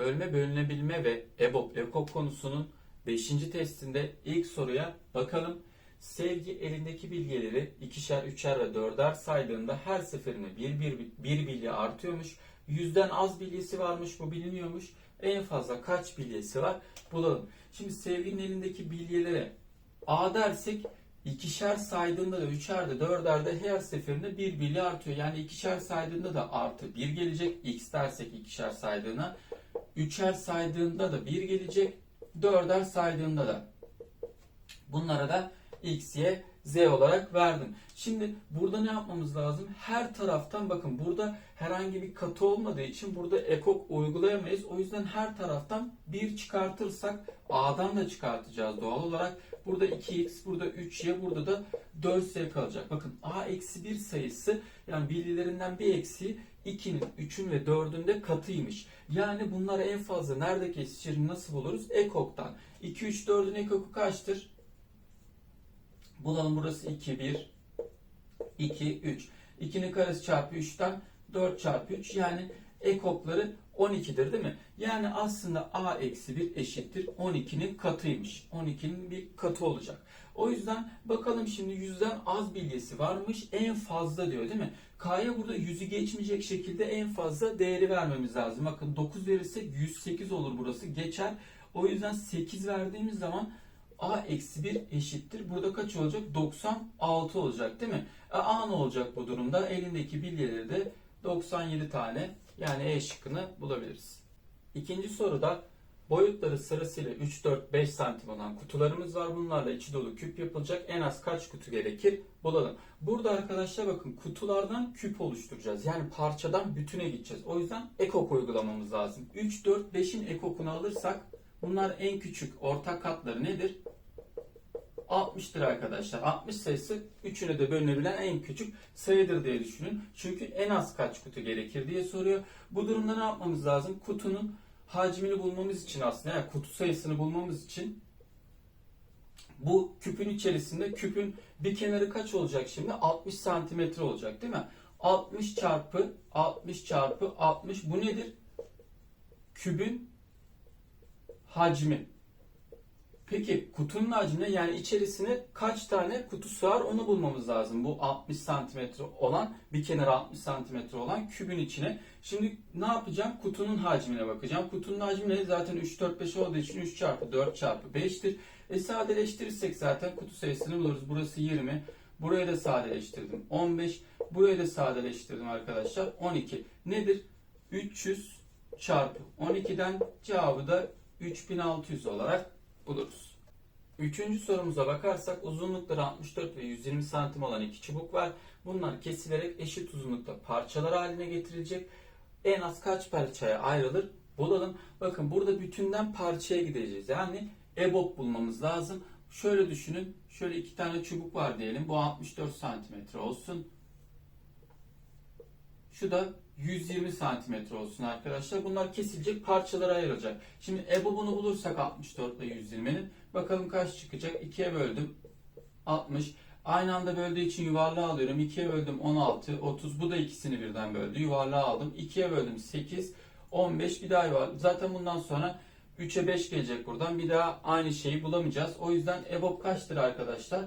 bölme, bölünebilme ve EBOB, EKOK konusunun 5. testinde ilk soruya bakalım. Sevgi elindeki bilgileri ikişer, üçer ve dörder saydığında her seferinde bir, bir, bir bilye artıyormuş. Yüzden az bilyesi varmış bu biliniyormuş. En fazla kaç bilyesi var bulalım. Şimdi sevginin elindeki bilyelere A dersek ikişer saydığında da üçer de dörder de her seferinde bir bilye artıyor. Yani ikişer saydığında da artı bir gelecek. X dersek ikişer saydığına. Üçer saydığında da bir gelecek. Dörder saydığında da. Bunlara da X, Y, Z olarak verdim. Şimdi burada ne yapmamız lazım? Her taraftan bakın burada herhangi bir katı olmadığı için burada ekok uygulayamayız. O yüzden her taraftan 1 çıkartırsak A'dan da çıkartacağız doğal olarak. Burada 2x, burada 3y, burada da 4z kalacak. Bakın a eksi 1 sayısı yani birilerinden bir eksiği 2'nin, 3'ün ve 4'ün de katıymış. Yani bunları en fazla nerede kesişir, nasıl buluruz? Ekok'tan. 2, 3, 4'ün ekoku kaçtır? Bulalım burası 2, 1, 2, 3. 2'nin karesi çarpı 3'ten 4 çarpı 3 yani ekokları 12'dir değil mi? Yani aslında a eksi 1 eşittir 12'nin katıymış. 12'nin bir katı olacak. O yüzden bakalım şimdi yüzden az bilyesi varmış en fazla diyor değil mi? K'ya burada yüzü geçmeyecek şekilde en fazla değeri vermemiz lazım. Bakın 9 verirsek 108 olur burası geçer. O yüzden 8 verdiğimiz zaman a eksi 1 eşittir. Burada kaç olacak? 96 olacak değil mi? E, a ne olacak bu durumda? Elindeki bilyeleri de 97 tane yani E şıkkını bulabiliriz. İkinci soruda boyutları sırasıyla 3, 4, 5 santim olan kutularımız var. Bunlarla içi dolu küp yapılacak. En az kaç kutu gerekir? Bulalım. Burada arkadaşlar bakın kutulardan küp oluşturacağız. Yani parçadan bütüne gideceğiz. O yüzden ekok uygulamamız lazım. 3, 4, 5'in ekokunu alırsak bunlar en küçük ortak katları nedir? 60'tır arkadaşlar. 60 sayısı üçüne de bölünebilen en küçük sayıdır diye düşünün. Çünkü en az kaç kutu gerekir diye soruyor. Bu durumda ne yapmamız lazım? Kutunun hacmini bulmamız için aslında yani kutu sayısını bulmamız için bu küpün içerisinde küpün bir kenarı kaç olacak şimdi? 60 santimetre olacak değil mi? 60 çarpı 60 çarpı 60 bu nedir? Kübün hacmi. Peki kutunun hacmine yani içerisine kaç tane kutu sığar onu bulmamız lazım. Bu 60 santimetre olan bir kenara 60 santimetre olan kübün içine. Şimdi ne yapacağım? Kutunun hacmine bakacağım. Kutunun hacmi ne? Zaten 3, 4, 5 olduğu için 3 çarpı 4 çarpı 5'tir. E sadeleştirirsek zaten kutu sayısını buluruz. Burası 20. Burayı da sadeleştirdim. 15. Burayı da sadeleştirdim arkadaşlar. 12. Nedir? 300 çarpı 12'den cevabı da 3600 olarak buluruz. Üçüncü sorumuza bakarsak uzunlukları 64 ve 120 santim olan iki çubuk var. Bunlar kesilerek eşit uzunlukta parçalar haline getirilecek. En az kaç parçaya ayrılır bulalım. Bakın burada bütünden parçaya gideceğiz. Yani EBOB bulmamız lazım. Şöyle düşünün. Şöyle iki tane çubuk var diyelim. Bu 64 santimetre olsun. Şu da 120 santimetre olsun arkadaşlar. Bunlar kesilecek parçalara ayrılacak. Şimdi EBOB'unu bulursak 64 ile 120'nin bakalım kaç çıkacak? 2'ye böldüm 60. Aynı anda böldüğü için yuvarlağı alıyorum. 2'ye böldüm 16, 30. Bu da ikisini birden böldü. Yuvarlağı aldım. 2'ye böldüm 8, 15. Bir daha yuvarladım. Zaten bundan sonra 3'e 5 gelecek buradan. Bir daha aynı şeyi bulamayacağız. O yüzden EBOB kaçtır arkadaşlar?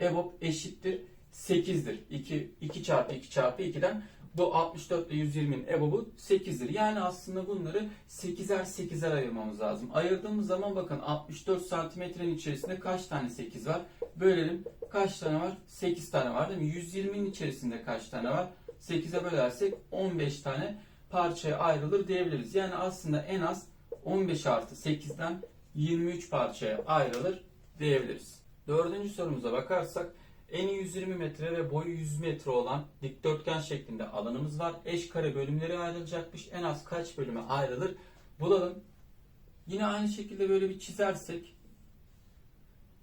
EBOB eşittir 8'dir. 2, 2 çarpı 2 çarpı 2'den bu 64 ile 120'nin EBOB'u 8'dir. Yani aslında bunları 8'er 8'er ayırmamız lazım. Ayırdığımız zaman bakın 64 santimetrenin içerisinde kaç tane 8 var? Bölelim. Kaç tane var? 8 tane var değil mi? 120'nin içerisinde kaç tane var? 8'e bölersek 15 tane parçaya ayrılır diyebiliriz. Yani aslında en az 15 artı 8'den 23 parçaya ayrılır diyebiliriz. Dördüncü sorumuza bakarsak Eni 120 metre ve boyu 100 metre olan dikdörtgen şeklinde alanımız var. Eş kare bölümleri ayrılacakmış. En az kaç bölüme ayrılır? Bulalım. Yine aynı şekilde böyle bir çizersek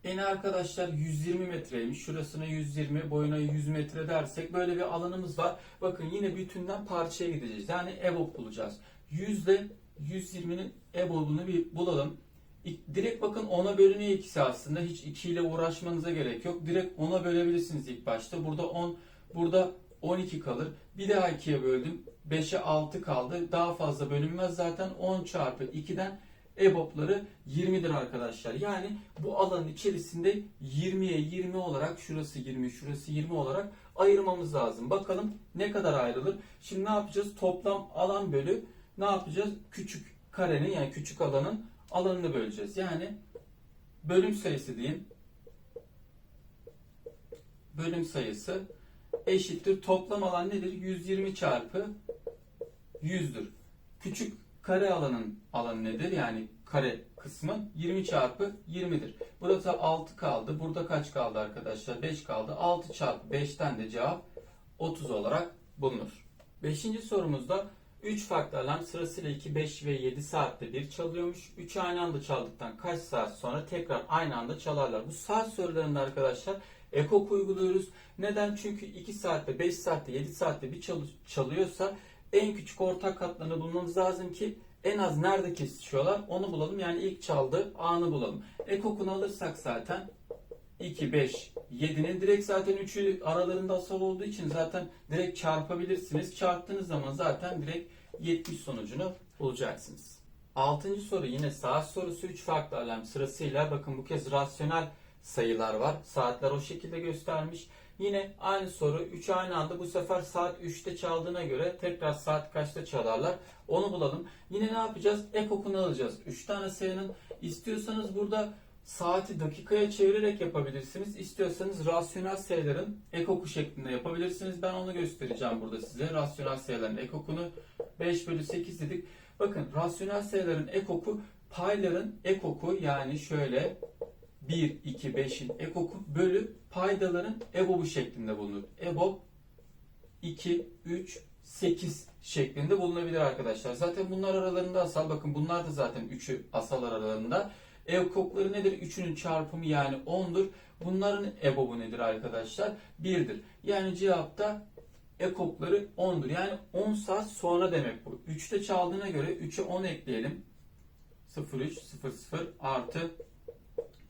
eni arkadaşlar 120 metreymiş. Şurasına 120, boyuna 100 metre dersek böyle bir alanımız var. Bakın yine bütünden parçaya gideceğiz. Yani EBOB bulacağız. 100 ile 120'nin EBOB'unu bir bulalım. Direkt bakın 10'a bölünüyor ikisi aslında. Hiç 2 ile uğraşmanıza gerek yok. Direkt 10'a bölebilirsiniz ilk başta. Burada 10, burada 12 kalır. Bir daha 2'ye böldüm. 5'e 6 kaldı. Daha fazla bölünmez zaten 10 çarpı 2'den EBOB'ları 20'dir arkadaşlar. Yani bu alanın içerisinde 20'ye 20 olarak şurası 20, şurası 20 olarak ayırmamız lazım. Bakalım ne kadar ayrılır? Şimdi ne yapacağız? Toplam alan bölü ne yapacağız? Küçük karenin yani küçük alanın alanını böleceğiz. Yani bölüm sayısı diyeyim. Bölüm sayısı eşittir. Toplam alan nedir? 120 çarpı 100'dür. Küçük kare alanın alanı nedir? Yani kare kısmı 20 çarpı 20'dir. Burada 6 kaldı. Burada kaç kaldı arkadaşlar? 5 kaldı. 6 çarpı 5'ten de cevap 30 olarak bulunur. Beşinci sorumuzda 3 farklı alarm sırasıyla 2, 5 ve 7 saatte bir çalıyormuş. 3 aynı anda çaldıktan kaç saat sonra tekrar aynı anda çalarlar. Bu saat sorularında arkadaşlar ekok uyguluyoruz. Neden? Çünkü 2 saatte, 5 saatte, 7 saatte bir çalı- çalıyorsa en küçük ortak katlarını bulmamız lazım ki en az nerede kesişiyorlar onu bulalım. Yani ilk çaldığı anı bulalım. Ekokunu alırsak zaten 2, 5, 7'nin direkt zaten 3'ü aralarında asal olduğu için zaten direkt çarpabilirsiniz. Çarptığınız zaman zaten direkt 70 sonucunu bulacaksınız. Altıncı soru yine saat sorusu 3 farklı alarm sırasıyla bakın bu kez rasyonel sayılar var. Saatler o şekilde göstermiş. Yine aynı soru 3 aynı anda bu sefer saat 3'te çaldığına göre tekrar saat kaçta çalarlar onu bulalım. Yine ne yapacağız? Ekokunu alacağız. 3 tane sayının istiyorsanız burada saati dakikaya çevirerek yapabilirsiniz. İstiyorsanız rasyonel sayıların ekoku şeklinde yapabilirsiniz. Ben onu göstereceğim burada size. Rasyonel sayıların ekokunu 5 bölü 8 dedik. Bakın rasyonel sayıların ekoku payların ekoku yani şöyle 1, 2, 5'in ekoku bölü paydaların EBOB'u şeklinde bulunur. EBOB 2, 3, 8 şeklinde bulunabilir arkadaşlar. Zaten bunlar aralarında asal. Bakın bunlar da zaten 3'ü asal aralarında. Ekokları nedir? 3'ünün çarpımı yani 10'dur. Bunların EBOB'u nedir arkadaşlar? 1'dir. Yani cevapta ekokları 10'dur. Yani 10 saat sonra demek bu. 3'te çaldığına göre 3'e 10 ekleyelim. 03 00 artı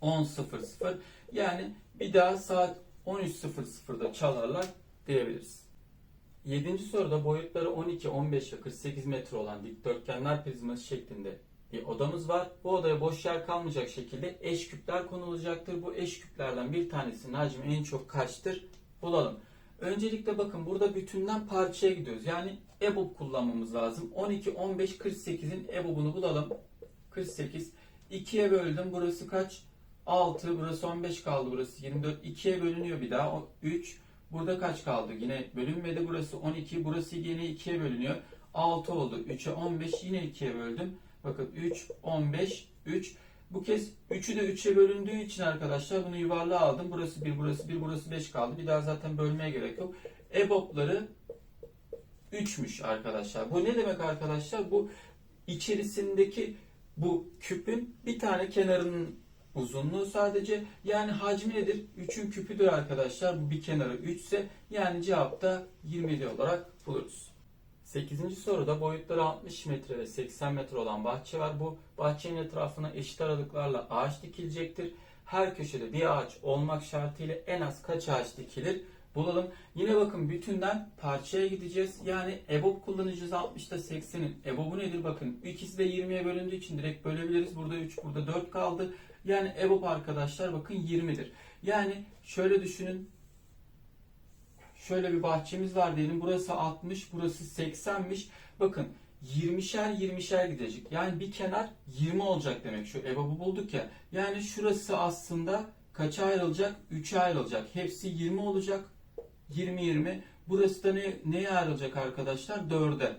10.00 yani bir daha saat 13.00'da çalarlar diyebiliriz. 7. soruda boyutları 12, 15 ve 48 metre olan dikdörtgenler prizması şeklinde bir odamız var. Bu odaya boş yer kalmayacak şekilde eş küpler konulacaktır. Bu eş küplerden bir tanesinin hacmi en çok kaçtır? Bulalım. Öncelikle bakın burada bütünden parçaya gidiyoruz. Yani EBOB kullanmamız lazım. 12, 15, 48'in EBOB'unu bulalım. 48. 2'ye böldüm. Burası kaç? 6. Burası 15 kaldı. Burası 24. 2'ye bölünüyor bir daha. O 3. Burada kaç kaldı? Yine bölünmedi. Burası 12. Burası yine 2'ye bölünüyor. 6 oldu. 3'e 15. Yine 2'ye böldüm. Bakın 3, 15, 3. Bu kez 3'ü de 3'e bölündüğü için arkadaşlar bunu yuvarlığa aldım. Burası 1, burası 1, burası 5 kaldı. Bir daha zaten bölmeye gerek yok. EBOB'ları 3'müş arkadaşlar. Bu ne demek arkadaşlar? Bu içerisindeki bu küpün bir tane kenarının uzunluğu sadece. Yani hacmi nedir? 3'ün küpüdür arkadaşlar. Bu bir kenarı 3 ise yani cevapta 27 olarak buluruz. 8. soruda boyutları 60 metre ve 80 metre olan bahçe var. Bu bahçenin etrafına eşit aralıklarla ağaç dikilecektir. Her köşede bir ağaç olmak şartıyla en az kaç ağaç dikilir? Bulalım. Yine bakın bütünden parçaya gideceğiz. Yani EBOB kullanacağız 60'da 80'in. EBOB'u nedir? Bakın ikisi de 20'ye bölündüğü için direkt bölebiliriz. Burada 3, burada 4 kaldı. Yani EBOB arkadaşlar bakın 20'dir. Yani şöyle düşünün. Şöyle bir bahçemiz var diyelim. Burası 60, burası 80'miş. Bakın 20'şer 20'şer gidecek. Yani bir kenar 20 olacak demek. Şu EBOB'u bulduk ya. Yani şurası aslında kaça ayrılacak? 3'e ayrılacak. Hepsi 20 olacak. 20 20. Burası da ne, neye ayrılacak arkadaşlar? 4'e.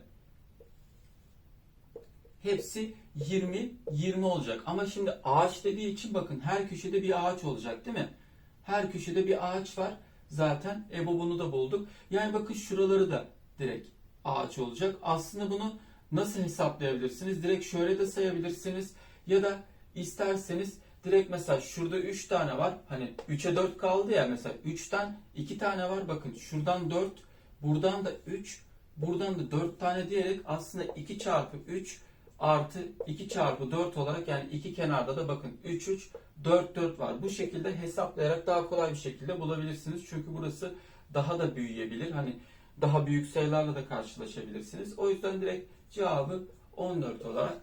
Hepsi 20 20 olacak. Ama şimdi ağaç dediği için bakın her köşede bir ağaç olacak değil mi? Her köşede bir ağaç var. Zaten EBOB'unu da bulduk. Yani bakın şuraları da direkt ağaç olacak. Aslında bunu nasıl hesaplayabilirsiniz? Direkt şöyle de sayabilirsiniz. Ya da isterseniz direkt mesela şurada 3 tane var. Hani 3'e 4 kaldı ya mesela 3'ten 2 tane var. Bakın şuradan 4, buradan da 3, buradan da 4 tane diyerek aslında 2 çarpı 3 artı 2 çarpı 4 olarak yani iki kenarda da bakın 3 3 4 4 var. Bu şekilde hesaplayarak daha kolay bir şekilde bulabilirsiniz. Çünkü burası daha da büyüyebilir. Hani daha büyük sayılarla da karşılaşabilirsiniz. O yüzden direkt cevabı 14 olarak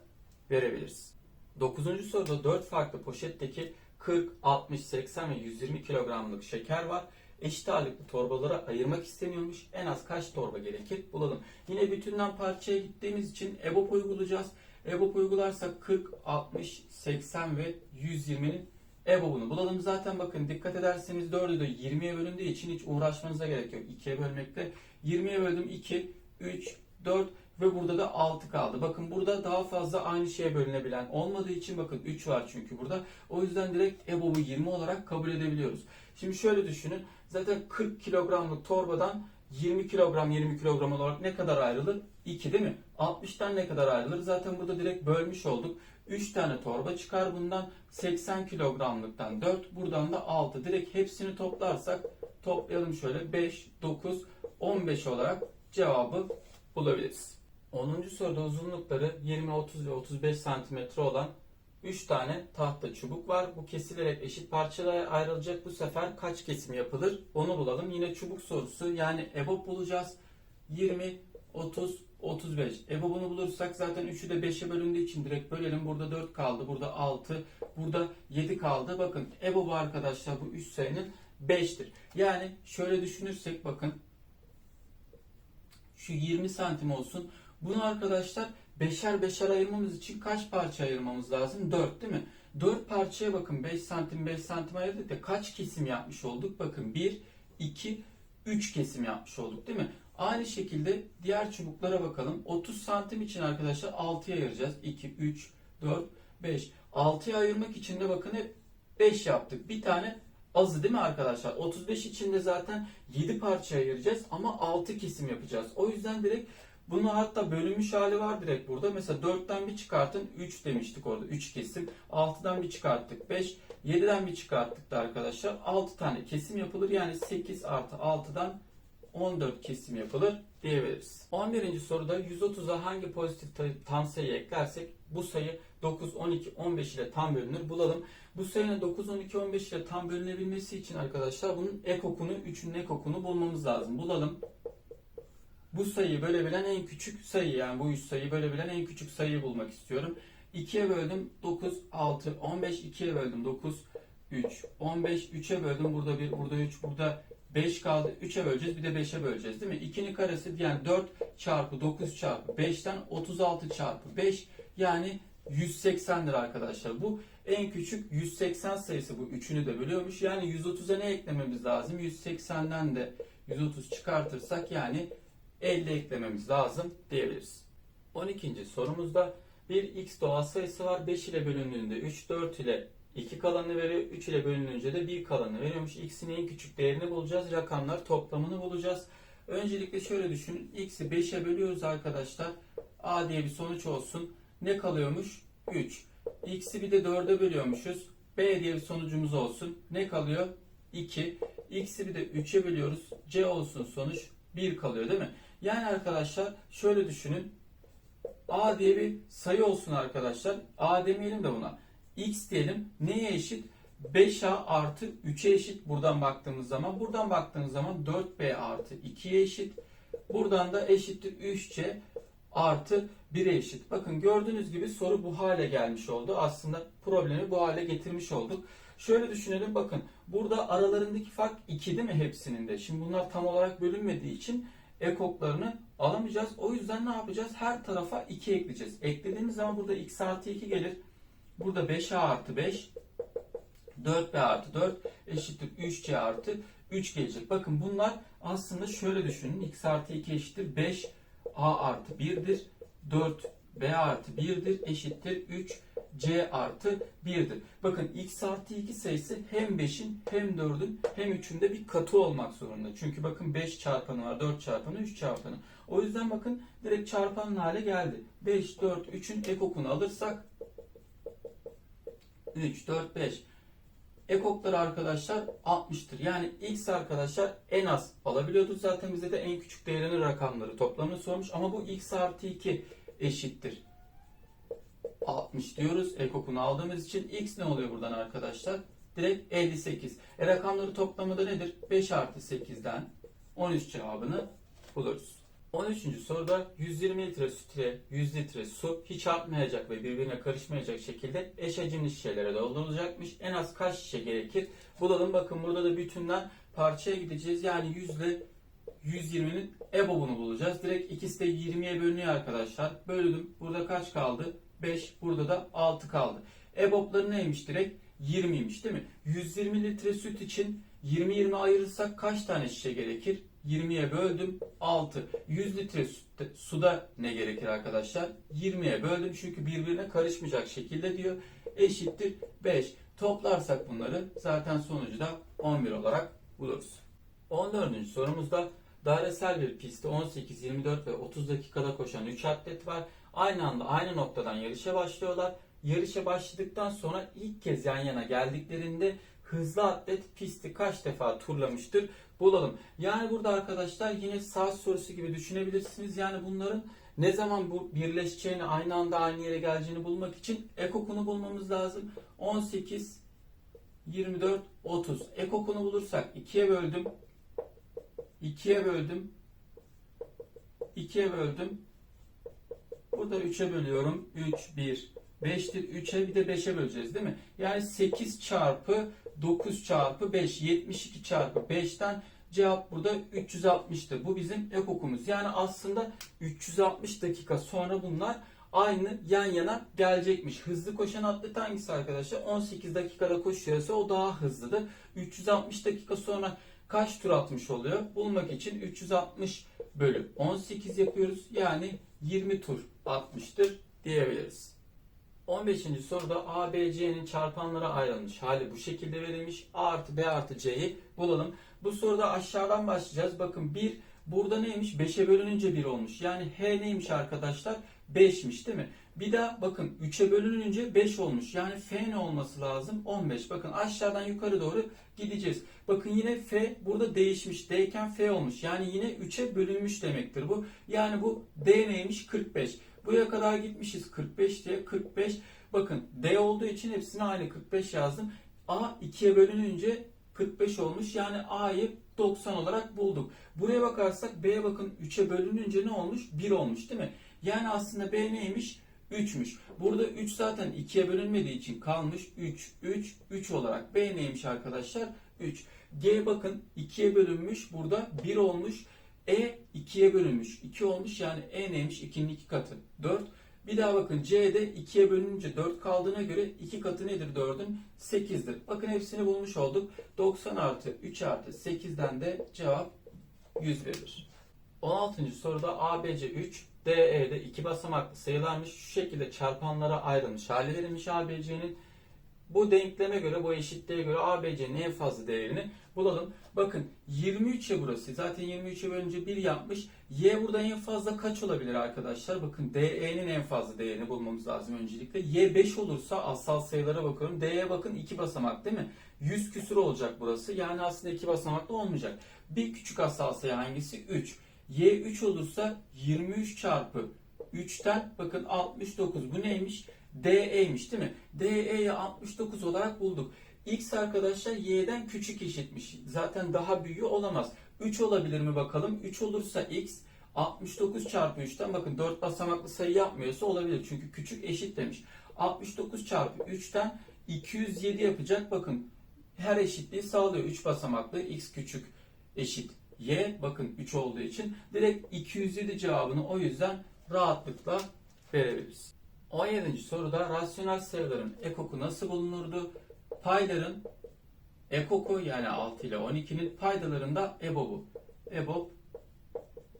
verebiliriz. 9. soruda 4 farklı poşetteki 40, 60, 80 ve 120 kilogramlık şeker var. Eşit ağırlıklı torbalara ayırmak isteniyormuş. En az kaç torba gerekir? Bulalım. Yine bütünden parçaya gittiğimiz için EBOB uygulayacağız. EBOB uygularsak 40, 60, 80 ve 120'nin EBOB'unu bulalım. Zaten bakın dikkat ederseniz 4'ü de 20'ye bölündüğü için hiç uğraşmanıza gerek yok. 2'ye bölmekte. 20'ye böldüm 2, 3, 4 ve burada da 6 kaldı. Bakın burada daha fazla aynı şeye bölünebilen olmadığı için bakın 3 var çünkü burada. O yüzden direkt EBOB'u 20 olarak kabul edebiliyoruz. Şimdi şöyle düşünün. Zaten 40 kilogramlık torbadan 20 kilogram 20 kilogram olarak ne kadar ayrılır? 2 değil mi? 60'tan ne kadar ayrılır? Zaten burada direkt bölmüş olduk. 3 tane torba çıkar bundan 80 kilogramlıktan 4 buradan da 6. Direkt hepsini toplarsak toplayalım şöyle 5, 9, 15 olarak cevabı bulabiliriz. 10. soruda uzunlukları 20, 30 ve 35 santimetre olan 3 tane tahta çubuk var. Bu kesilerek eşit parçalara ayrılacak. Bu sefer kaç kesim yapılır? Onu bulalım. Yine çubuk sorusu. Yani EBOB bulacağız. 20, 30, 35. EBOB'unu bulursak zaten 3'ü de 5'e bölündüğü için direkt bölelim. Burada 4 kaldı. Burada 6. Burada 7 kaldı. Bakın EBOB arkadaşlar bu 3 sayının 5'tir. Yani şöyle düşünürsek bakın şu 20 santim olsun. Bunu arkadaşlar beşer beşer ayırmamız için kaç parça ayırmamız lazım? 4 değil mi? 4 parçaya bakın 5 santim 5 santim ayırdık da kaç kesim yapmış olduk? Bakın 1, 2, 3 kesim yapmış olduk değil mi? Aynı şekilde diğer çubuklara bakalım. 30 santim için arkadaşlar 6'ya ayıracağız. 2, 3, 4, 5. 6'ya ayırmak için de bakın hep 5 yaptık. Bir tane azı değil mi arkadaşlar? 35 için de zaten 7 parçaya ayıracağız ama 6 kesim yapacağız. O yüzden direkt bunu hatta bölünmüş hali var direkt burada. Mesela 4'ten bir çıkartın 3 demiştik orada 3 kesim. 6'dan bir çıkarttık 5. 7'den bir çıkarttık da arkadaşlar 6 tane kesim yapılır. Yani 8 artı 6'dan 14 kesim yapılır diyebiliriz. 11. soruda 130'a hangi pozitif ta- tam sayı eklersek bu sayı 9, 12, 15 ile tam bölünür. Bulalım. Bu sayının 9, 12, 15 ile tam bölünebilmesi için arkadaşlar bunun ekokunu, 3'ün ekokunu bulmamız lazım. Bulalım. Bu sayıyı bölebilen en küçük sayı yani bu 3 sayıyı bölebilen en küçük sayıyı bulmak istiyorum. 2'ye böldüm 9, 6, 15, 2'ye böldüm 9, 3, 15, 3'e böldüm burada 1, burada 3, burada 5 kaldı. 3'e böleceğiz bir de 5'e böleceğiz değil mi? 2'nin karesi yani 4 çarpı 9 çarpı 5'ten 36 çarpı 5 yani 180'dir arkadaşlar. Bu en küçük 180 sayısı bu. Üçünü de bölüyormuş. Yani 130'a ne eklememiz lazım? 180'den de 130 çıkartırsak yani 50 eklememiz lazım diyebiliriz. 12. sorumuzda bir x doğal sayısı var. 5 ile bölündüğünde 3, 4 ile 2 kalanı veriyor. 3 ile bölününce de 1 kalanı veriyormuş. X'in en küçük değerini bulacağız. Rakamlar toplamını bulacağız. Öncelikle şöyle düşünün. X'i 5'e bölüyoruz arkadaşlar. A diye bir sonuç olsun. Ne kalıyormuş? 3. X'i bir de 4'e bölüyormuşuz. B diye bir sonucumuz olsun. Ne kalıyor? 2. X'i bir de 3'e bölüyoruz. C olsun sonuç. 1 kalıyor değil mi? Yani arkadaşlar şöyle düşünün. A diye bir sayı olsun arkadaşlar. A demeyelim de buna. X diyelim. Neye eşit? 5A artı 3'e eşit buradan baktığımız zaman. Buradan baktığımız zaman 4B artı 2'ye eşit. Buradan da eşittir 3C artı 1'e eşit. Bakın gördüğünüz gibi soru bu hale gelmiş oldu. Aslında problemi bu hale getirmiş olduk. Şöyle düşünelim bakın. Burada aralarındaki fark 2 değil mi hepsinin de? Şimdi bunlar tam olarak bölünmediği için ekoklarını alamayacağız. O yüzden ne yapacağız? Her tarafa 2 ekleyeceğiz. Eklediğimiz zaman burada x artı 2 gelir. Burada 5a artı 5 4b artı 4 eşittir 3c artı 3 gelecek. Bakın bunlar aslında şöyle düşünün. x artı 2 eşittir 5 a artı 1'dir. 4 b artı 1'dir eşittir 3 c artı 1'dir. Bakın x artı 2 sayısı hem 5'in hem 4'ün hem 3'ün de bir katı olmak zorunda. Çünkü bakın 5 çarpanı var, 4 çarpanı, 3 çarpanı. O yüzden bakın direkt çarpanın hale geldi. 5, 4, 3'ün ekokunu alırsak 3, 4, 5. Ekokları arkadaşlar 60'tır. Yani x arkadaşlar en az alabiliyordu. Zaten bize de en küçük değerinin rakamları toplamını sormuş. Ama bu x artı 2 eşittir. 60 diyoruz. Ekokunu aldığımız için x ne oluyor buradan arkadaşlar? Direkt 58. E rakamları toplamı da nedir? 5 artı 8'den 13 cevabını buluruz. 13. soruda 120 litre sütüye 100 litre su hiç artmayacak ve birbirine karışmayacak şekilde eş hacimli şişelere doldurulacakmış. En az kaç şişe gerekir? Bulalım. Bakın burada da bütünden parçaya gideceğiz. Yani 100 ile 120'nin EBOB'unu bulacağız. Direkt ikisi de 20'ye bölünüyor arkadaşlar. Böldüm. Burada kaç kaldı? 5. Burada da 6 kaldı. EBOB'ları neymiş direkt? 20'ymiş değil mi? 120 litre süt için 20-20 ayırırsak kaç tane şişe gerekir? 20'ye böldüm 6. 100 litre su- suda ne gerekir arkadaşlar? 20'ye böldüm çünkü birbirine karışmayacak şekilde diyor. Eşittir 5. Toplarsak bunları zaten sonucu da 11 olarak buluruz. 14. sorumuzda dairesel bir pistte 18, 24 ve 30 dakikada koşan 3 atlet var. Aynı anda aynı noktadan yarışa başlıyorlar. Yarışa başladıktan sonra ilk kez yan yana geldiklerinde hızlı atlet pisti kaç defa turlamıştır bulalım. Yani burada arkadaşlar yine saat sorusu gibi düşünebilirsiniz. Yani bunların ne zaman bu birleşeceğini aynı anda aynı yere geleceğini bulmak için ekokunu bulmamız lazım. 18, 24, 30. Ekokunu bulursak 2'ye böldüm. 2'ye böldüm. 2'ye böldüm. Burada 3'e bölüyorum. 3, 1, 5'tir. 3'e bir de 5'e böleceğiz değil mi? Yani 8 çarpı 9 çarpı 5. 72 çarpı 5'ten cevap burada 360'tır. Bu bizim ekokumuz. Yani aslında 360 dakika sonra bunlar aynı yan yana gelecekmiş. Hızlı koşan atlet hangisi arkadaşlar? 18 dakikada koşuyorsa o daha hızlıdır. 360 dakika sonra kaç tur atmış oluyor? Bulmak için 360 bölü 18 yapıyoruz. Yani 20 tur atmıştır diyebiliriz. 15. soruda A, B, C'nin çarpanlara ayrılmış hali bu şekilde verilmiş. A artı B artı C'yi bulalım. Bu soruda aşağıdan başlayacağız. Bakın 1 burada neymiş? 5'e bölününce 1 olmuş. Yani H neymiş arkadaşlar? 5'miş değil mi? Bir daha bakın 3'e bölününce 5 olmuş. Yani F ne olması lazım? 15. Bakın aşağıdan yukarı doğru gideceğiz. Bakın yine F burada değişmiş. D F olmuş. Yani yine 3'e bölünmüş demektir bu. Yani bu D neymiş? 45. Buraya kadar gitmişiz 45 diye 45. Bakın D olduğu için hepsine aynı 45 yazdım. A 2'ye bölününce 45 olmuş. Yani A'yı 90 olarak bulduk. Buraya bakarsak B'ye bakın 3'e bölününce ne olmuş? 1 olmuş değil mi? Yani aslında B neymiş? 3'müş. Burada 3 zaten 2'ye bölünmediği için kalmış 3, 3, 3 olarak. B neymiş arkadaşlar? 3. G bakın 2'ye bölünmüş. Burada 1 olmuş. E 2'ye bölünmüş. 2 olmuş yani E neymiş? 2'nin 2 katı. 4. Bir daha bakın C'de 2'ye bölününce 4 kaldığına göre 2 katı nedir 4'ün? 8'dir. Bakın hepsini bulmuş olduk. 90 artı 3 artı 8'den de cevap 100 verilir. 16. soruda ABC 3, DE'de iki basamaklı sayılarmış. Şu şekilde çarpanlara ayrılmış hali verilmiş ABC'nin. Bu denkleme göre, bu eşitliğe göre ABC'nin en fazla değerini bulalım. Bakın 23 ya burası. Zaten 23'e bölünce 1 yapmış. Y burada en fazla kaç olabilir arkadaşlar? Bakın DE'nin en fazla değerini bulmamız lazım öncelikle. Y 5 olursa asal sayılara bakıyorum. D'ye bakın 2 basamak değil mi? 100 küsur olacak burası. Yani aslında 2 basamaklı olmayacak. Bir küçük asal sayı hangisi? 3. Y 3 olursa 23 çarpı 3'ten bakın 69. Bu neymiş? DE'ymiş değil mi? DE'yi 69 olarak bulduk. X arkadaşlar y'den küçük eşitmiş. Zaten daha büyüğü olamaz. 3 olabilir mi bakalım? 3 olursa x 69 çarpı 3'ten bakın 4 basamaklı sayı yapmıyorsa olabilir. Çünkü küçük eşit demiş. 69 çarpı 3'ten 207 yapacak. Bakın her eşitliği sağlıyor. 3 basamaklı x küçük eşit y. Bakın 3 olduğu için direkt 207 cevabını o yüzden rahatlıkla verebiliriz. 17. soruda rasyonel sayıların ekoku nasıl bulunurdu? Payların ekoku yani 6 ile 12'nin paydalarında EBOB'u. EBOB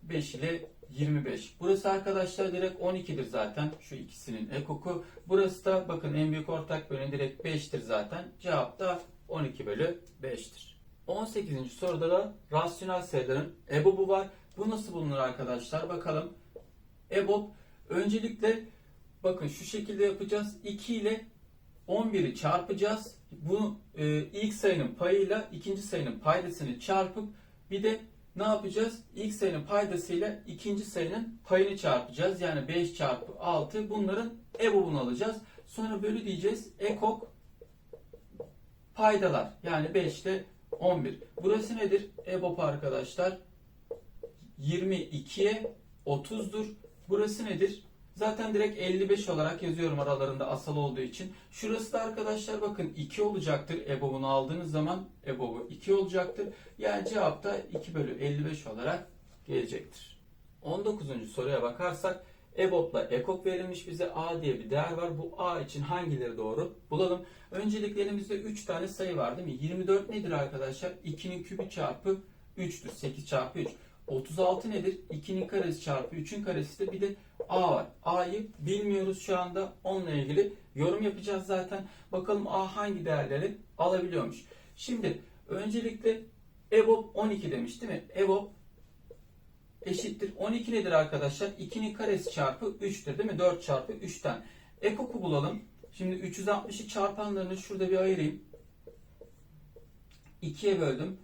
5 ile 25. Burası arkadaşlar direkt 12'dir zaten şu ikisinin ekoku. Burası da bakın en büyük ortak bölüm direkt 5'tir zaten. Cevap da 12 bölü 5'tir. 18. soruda da rasyonel sayıların EBOB'u var. Bu nasıl bulunur arkadaşlar? Bakalım. EBOB öncelikle bakın şu şekilde yapacağız. 2 ile 11'i çarpacağız. Bu e, ilk sayının payıyla ikinci sayının paydasını çarpıp bir de ne yapacağız? İlk sayının paydasıyla ikinci sayının payını çarpacağız. Yani 5 çarpı 6 bunların EBOB'unu alacağız. Sonra bölü diyeceğiz. Ekok paydalar. Yani 5 ile 11. Burası nedir? EBOB arkadaşlar. 22'ye 30'dur. Burası nedir? Zaten direkt 55 olarak yazıyorum aralarında asal olduğu için. Şurası da arkadaşlar bakın 2 olacaktır. EBOB'unu aldığınız zaman EBOB'u 2 olacaktır. Yani cevap da 2 bölü 55 olarak gelecektir. 19. soruya bakarsak EBOB'la EKOK verilmiş bize A diye bir değer var. Bu A için hangileri doğru? Bulalım. Öncelikle elimizde 3 tane sayı var değil mi? 24 nedir arkadaşlar? 2'nin kübü çarpı 3'tür. 8 çarpı 3. 36 nedir? 2'nin karesi çarpı 3'ün karesi de bir de A var. A'yı bilmiyoruz şu anda. Onunla ilgili yorum yapacağız zaten. Bakalım A hangi değerleri alabiliyormuş. Şimdi öncelikle EBOB 12 demiş değil mi? EBOB eşittir. 12 nedir arkadaşlar? 2'nin karesi çarpı 3'tür değil mi? 4 çarpı 3'ten. Ekok'u bulalım. Şimdi 360'ı çarpanlarını şurada bir ayırayım. 2'ye böldüm.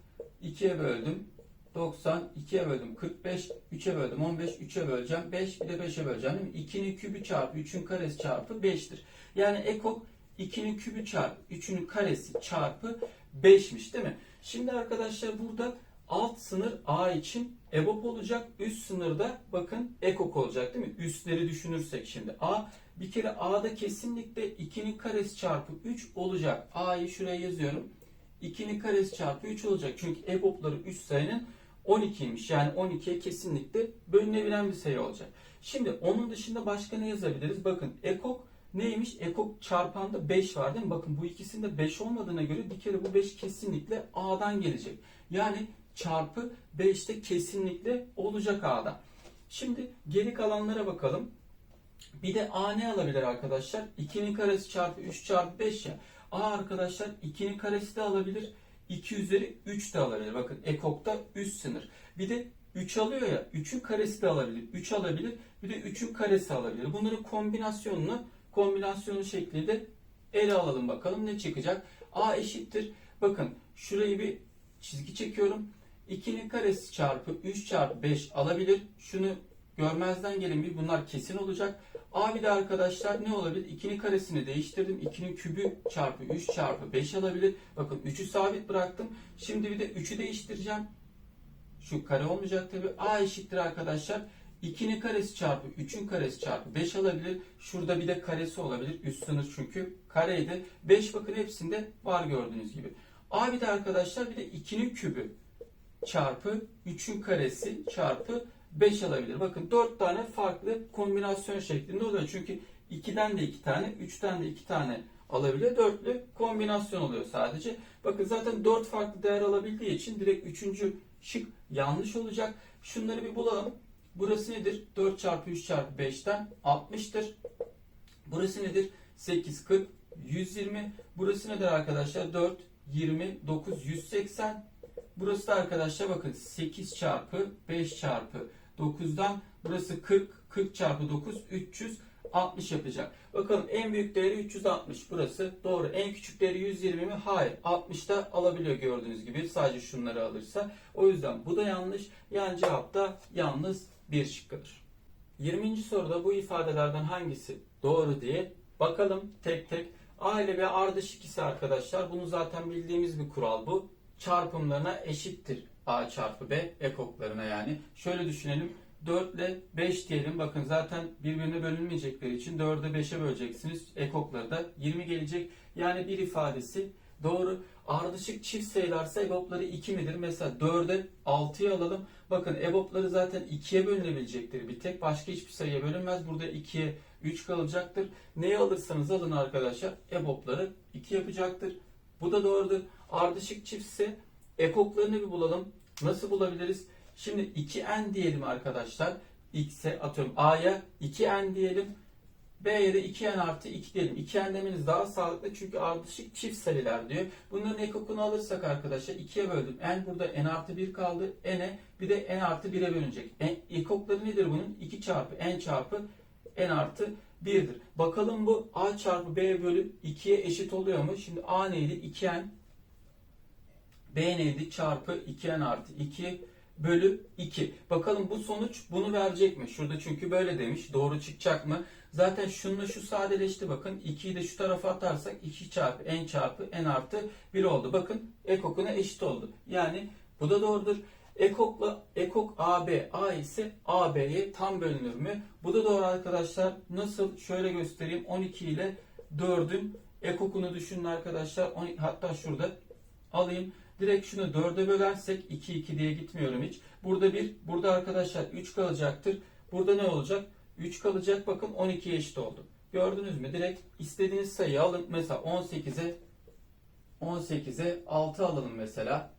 2'ye böldüm. 90, 2'ye böldüm 45, 3'e böldüm 15, 3'e böleceğim 5, bir de 5'e böleceğim değil mi? 2'nin kübü çarpı 3'ün karesi çarpı 5'tir. Yani ekok 2'nin kübü çarpı 3'ün karesi çarpı 5'miş değil mi? Şimdi arkadaşlar burada alt sınır A için EBOB olacak. Üst sınırda bakın ekok olacak değil mi? Üstleri düşünürsek şimdi. A bir kere A'da kesinlikle 2'nin karesi çarpı 3 olacak. A'yı şuraya yazıyorum. 2'nin karesi çarpı 3 olacak. Çünkü EBOB'ları üst sayının 12'ymiş. Yani 12'ye kesinlikle bölünebilen bir sayı olacak. Şimdi onun dışında başka ne yazabiliriz? Bakın ekok neymiş? Ekok çarpanda 5 var değil mi? Bakın bu ikisinde 5 olmadığına göre bir kere bu 5 kesinlikle A'dan gelecek. Yani çarpı 5'te kesinlikle olacak A'da. Şimdi geri kalanlara bakalım. Bir de A ne alabilir arkadaşlar? 2'nin karesi çarpı 3 çarpı 5 ya. A arkadaşlar 2'nin karesi de alabilir. 2 üzeri 3 de alabilir. Bakın ekokta üst sınır. Bir de 3 alıyor ya 3'ün karesi de alabilir. 3 alabilir. Bir de 3'ün karesi alabilir. Bunların kombinasyonunu kombinasyonu şeklinde ele alalım bakalım ne çıkacak. A eşittir. Bakın şurayı bir çizgi çekiyorum. 2'nin karesi çarpı 3 çarpı 5 alabilir. Şunu görmezden gelin bir bunlar kesin olacak. A bir de arkadaşlar ne olabilir? 2'nin karesini değiştirdim. 2'nin kübü çarpı 3 çarpı 5 alabilir. Bakın 3'ü sabit bıraktım. Şimdi bir de 3'ü değiştireceğim. Şu kare olmayacak tabi. A eşittir arkadaşlar. 2'nin karesi çarpı 3'ün karesi çarpı 5 alabilir. Şurada bir de karesi olabilir. Üst sınır çünkü kareydi. 5 bakın hepsinde var gördüğünüz gibi. A bir de arkadaşlar bir de 2'nin kübü çarpı 3'ün karesi çarpı 5 alabilir. Bakın 4 tane farklı kombinasyon şeklinde oluyor. Çünkü 2'den de 2 tane, 3'ten de 2 tane alabiliyor. Dörtlü kombinasyon oluyor sadece. Bakın zaten 4 farklı değer alabildiği için direkt 3. şık yanlış olacak. Şunları bir bulalım. Burası nedir? 4 çarpı 3 çarpı 5'ten 60'tır. Burası nedir? 8, 40, 120. Burası nedir arkadaşlar? 4, 20, 9, 180. Burası da arkadaşlar bakın 8 çarpı 5 çarpı 9'dan burası 40, 40 çarpı 9, 360 yapacak. Bakalım en büyük değeri 360 burası doğru. En küçük değeri 120 mi? Hayır. 60 da alabiliyor gördüğünüz gibi sadece şunları alırsa. O yüzden bu da yanlış. Yani cevap da yalnız bir şıkkıdır. 20. soruda bu ifadelerden hangisi doğru diye bakalım tek tek. A ile B ardışık ise arkadaşlar bunu zaten bildiğimiz bir kural bu. Çarpımlarına eşittir A çarpı B ekoklarına yani. Şöyle düşünelim. 4 ile 5 diyelim. Bakın zaten birbirine bölünmeyecekleri için 4'e 5'e böleceksiniz. Ekokları da 20 gelecek. Yani bir ifadesi doğru. Ardışık çift sayılarsa EBOB'ları 2 midir? Mesela 4'e 6'yı alalım. Bakın EBOB'ları zaten 2'ye bölünebilecektir. Bir tek başka hiçbir sayıya bölünmez. Burada 2'ye 3 kalacaktır. Neyi alırsanız alın arkadaşlar EBOB'ları 2 yapacaktır. Bu da doğrudur. Ardışık çiftse ekoklarını bir bulalım. Nasıl bulabiliriz? Şimdi 2n diyelim arkadaşlar. X'e atıyorum A'ya 2n diyelim. B'ye de 2n artı 2 diyelim. 2n demeniz daha sağlıklı çünkü ardışık çift sayılar diyor. Bunların ekokunu alırsak arkadaşlar 2'ye böldüm. n burada n artı 1 kaldı. n'e bir de n artı 1'e bölünecek. N, ekokları nedir bunun? 2 çarpı n çarpı n artı 1'dir. Bakalım bu a çarpı b bölü 2'ye eşit oluyor mu? Şimdi a neydi? 2n b neydi? Çarpı 2n artı 2 bölü 2. Bakalım bu sonuç bunu verecek mi? Şurada çünkü böyle demiş. Doğru çıkacak mı? Zaten şununla şu sadeleşti bakın. 2'yi de şu tarafa atarsak 2 çarpı n çarpı n artı 1 oldu. Bakın ekokuna eşit oldu. Yani bu da doğrudur. Ekokla ekok AB, A ise AB'ye tam bölünür mü? Bu da doğru arkadaşlar. Nasıl? Şöyle göstereyim. 12 ile 4'ün ekokunu düşünün arkadaşlar. 12 hatta şurada alayım. Direkt şunu 4'e bölersek 2 2 diye gitmiyorum hiç. Burada bir, burada arkadaşlar 3 kalacaktır. Burada ne olacak? 3 kalacak. Bakın 12'ye eşit oldu. Gördünüz mü? Direkt istediğiniz sayıyı alın. Mesela 18'e 18'e 6 alalım mesela.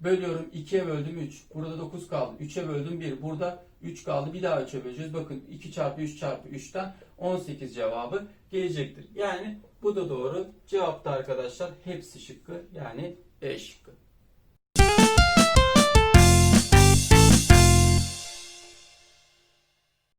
Bölüyorum 2'ye böldüm 3. Burada 9 kaldı. 3'e böldüm 1. Burada 3 kaldı. Bir daha 3'e böleceğiz. Bakın 2 çarpı 3 çarpı 3'ten 18 cevabı gelecektir. Yani bu da doğru. Cevapta arkadaşlar hepsi şıkkı yani E şıkkı.